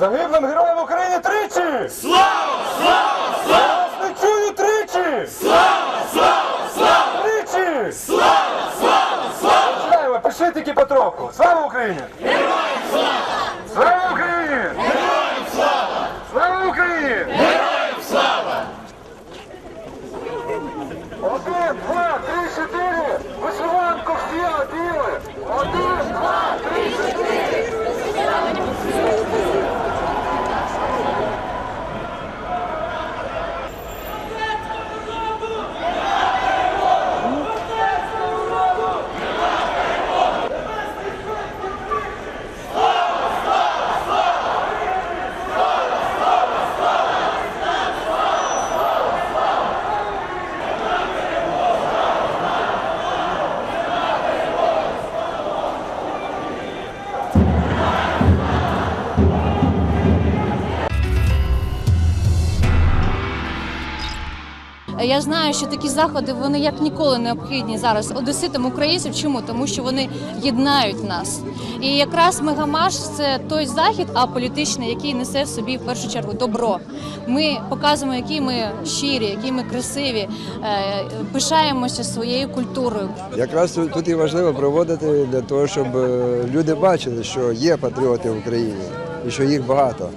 Загиблим героям України тричі! Слава! Слава! Слава! Я вас не чую тричі! Слава! Слава! Слава! Тричі! Слава! Слава! Слава! Починаємо, пиши тільки потроху. Слава Україні! Героям слава! Слава Україні! Героям слава! Слава Україні! Я знаю, що такі заходи вони як ніколи необхідні зараз одеситам українців. Чому? Тому що вони єднають нас. І якраз мегамаш це той захід аполітичний, який несе в собі в першу чергу добро. Ми показуємо, які ми щирі, які ми красиві, е, пишаємося своєю культурою. Якраз тут тут і важливо проводити для того, щоб е, люди бачили, що є патріоти в Україні і що їх багато.